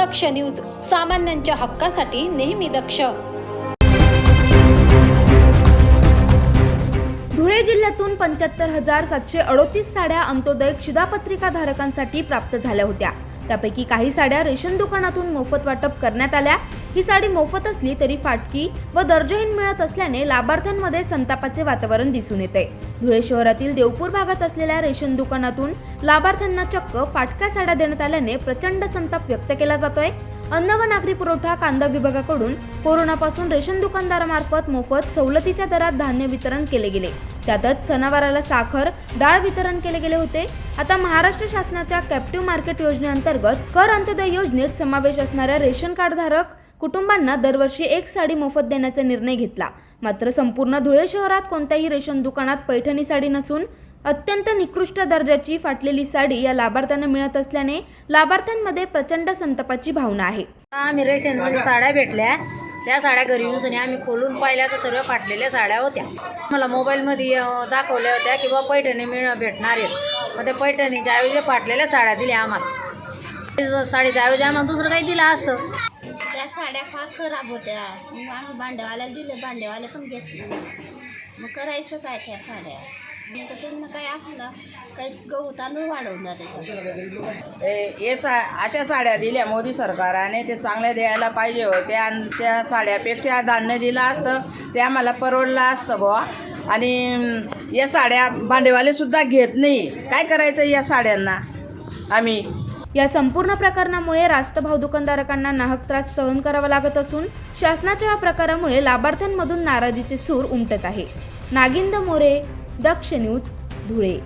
दक्ष news सामान्यांच्या हक्कासाठी नेहमी दक्ष. धुळे जिल्ह्यातून पंच्याहत्तर हजार सातशे अडोतीस साड्या अंत्योदय शिधापत्रिका धारकांसाठी प्राप्त झाल्या होत्या. त्यापैकी काही साड्या रेशन दुकानातून मोफत वाटप करण्यात आल्या. ही साडी मोफत असली तरी फाटकी व दर्जाहीन मिळत असल्याने लाभार्थ्यांमध्ये संतापाचे वातावरण दिसून येते. धुळे शहरातील देवपूर भागात असलेल्या रेशन दुकानातून लाभार्थ्यांना चक्क फाटक्या साड्या देण्यात आल्याने प्रचंड संताप व्यक्त केला जातोय. अन्न व नागरी पुरवठा कांदा विभागाकडून कोरोनापासून रेशन दुकानदारामार्फत मोफत सवलतीच्या दरात धान्य वितरण केले गेले. त्यातच सणावाराला साखर डाळ वितरण केले गेले होते. आता महाराष्ट्र शासनाच्या कॅप्टिव्ह मार्केट योजनेअंतर्गत कर अंत्योदय योजनेत समावेश असणाऱ्या रेशन कार्डधारक कुटुंबांना दरवर्षी एक साडी मोफत देण्याचा निर्णय घेतला. मात्र संपूर्ण धुळे शहरात कोणत्याही रेशन दुकानात पैठणी साडी नसून अत्यंत निकृष्ट दर्जाची फाटलेली साडी या लाभार्थ्यांना मिळत असल्याने लाभार्थ्यांमध्ये प्रचंड संतापाची भावना आहे. आम्ही रेशनमध्ये साड्या भेटल्या. त्या साड्या घरी येऊन सनी आम्ही खोलून पाहिल्या तर सर्व फाटलेल्या साड्या होत्या. मला मोबाईलमध्ये दाखवल्या होत्या की बा पैठणी मिळ भेटणार आहेत मग त्या पैठणीच्या ऐवजी फाटलेल्या साड्या दिल्या आम्हाला. ते साडीच्या ऐवजी आम्हाला दुसरं काही दिलं असतं. त्या साड्या फार खराब होत्या. मग आम्ही भांडेवाल्याला दिले. भांडेवाले पण घेतले मग करायचं काय त्या साड्या? त्यांना काही गहू तांदूळ त्याच्यात. हे सा अशा साड्या दिल्या मोदी सरकारने ते चांगल्या द्यायला पाहिजे होते आणि त्या साड्यापेक्षा धान्य दिलं असतं ते आम्हाला परवडलं असतं बुवा. आणि या साड्या भांडेवालेसुद्धा घेत नाही. काय करायचं या साड्यांना? आम्ही. या संपूर्ण प्रकरणामुळे रास्त भाव दुकानदारकांना नाहक त्रास सहन करावा लागत असून शासनाच्या या प्रकारामुळे लाभार्थ्यांमधून नाराजीचे सूर उमटत आहे. नागिंद मोरे दक्ष न्यूज धुळे.